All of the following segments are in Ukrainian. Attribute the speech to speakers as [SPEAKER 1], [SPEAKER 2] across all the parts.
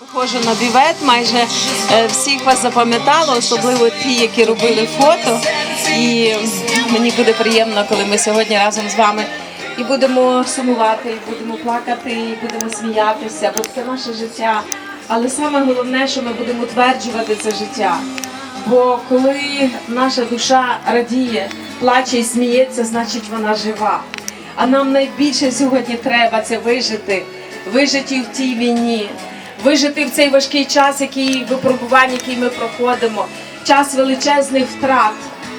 [SPEAKER 1] Виходжу на бівет, майже е, всіх вас запам'ятала, особливо ті, які робили фото. І мені буде приємно, коли ми сьогодні разом з вами і будемо сумувати, і будемо плакати, і будемо сміятися, бо це наше життя. Але саме головне, що ми будемо утверджувати це життя. Бо коли наша душа радіє, плаче і сміється, значить вона жива. А нам найбільше сьогодні треба це вижити, вижити в тій війні, вижити в цей важкий час, який випробувань, який ми проходимо, час величезних втрат.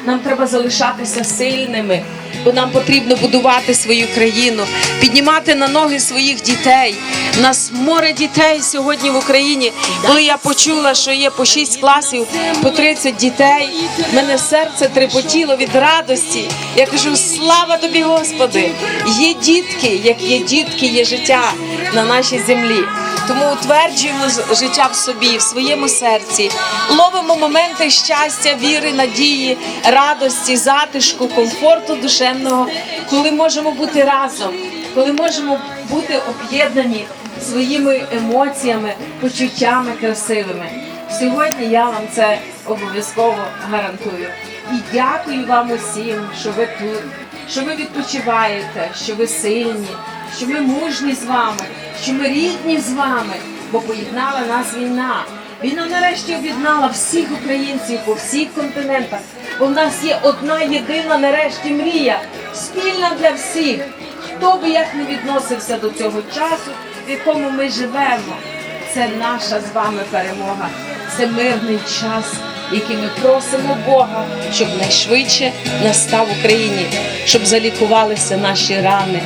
[SPEAKER 1] Нам треба залишатися сильними, бо нам потрібно будувати свою країну, піднімати на ноги своїх дітей. У нас море дітей сьогодні в Україні. Коли я почула, що є по 6 класів, по 30 дітей, мене серце трепотіло від радості. Я кажу: слава тобі, Господи! Є дітки, як є дітки, є життя на нашій землі. Тому утверджуємо життя в собі, в своєму серці, ловимо моменти щастя, віри, надії, радості, затишку, комфорту душевного, коли можемо бути разом, коли можемо бути об'єднані своїми емоціями, почуттями красивими. Сьогодні я вам це обов'язково гарантую. І дякую вам усім, що ви тут, що ви відпочиваєте, що ви сильні, що ми мужні з вами, що ми рідні з вами, бо поєднала нас війна. Війна нарешті об'єднала всіх українців по всіх континентах. Бо в нас є одна єдина нарешті мрія, спільна для всіх. Хто би як не відносився до цього часу, в якому ми живемо, це наша з вами перемога. Це мирний час, який ми просимо Бога, щоб найшвидше настав в Україні, щоб залікувалися наші рани,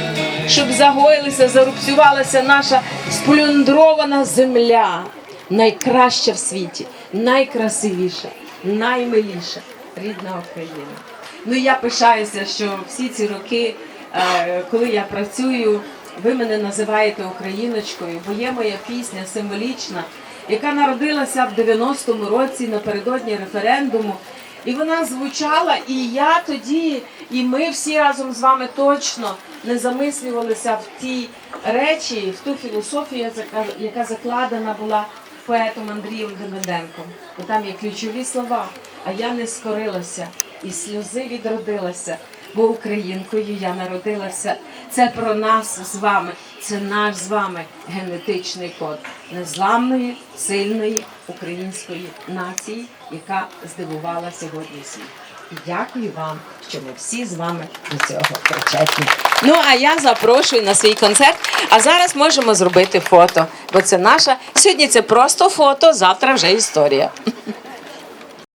[SPEAKER 1] щоб загоїлися, зарубцювалася наша сплюндрована земля, найкраща в світі, найкрасивіша, наймиліша рідна Україна. Ну я пишаюся, що всі ці роки, е, коли я працюю, ви мене називаєте україночкою, бо є моя пісня символічна, яка народилася в 90-му році напередодні референдуму. І вона звучала, і я тоді, і ми всі разом з вами точно не замислювалися в ті речі, в ту філософію, яка- яка закладена була поетом Андрієм Демиденком. Бо там є ключові слова. А я не скорилася, і сльози відродилася, бо українкою я народилася. Це про нас з вами, це наш з вами генетичний код незламної, сильної української нації, яка здивувала сьогодні світ. Дякую вам, що ми всі з вами до цього причетні. Ну а я запрошую на свій концерт. А зараз можемо зробити фото, бо це наша сьогодні. Це просто фото, завтра вже історія.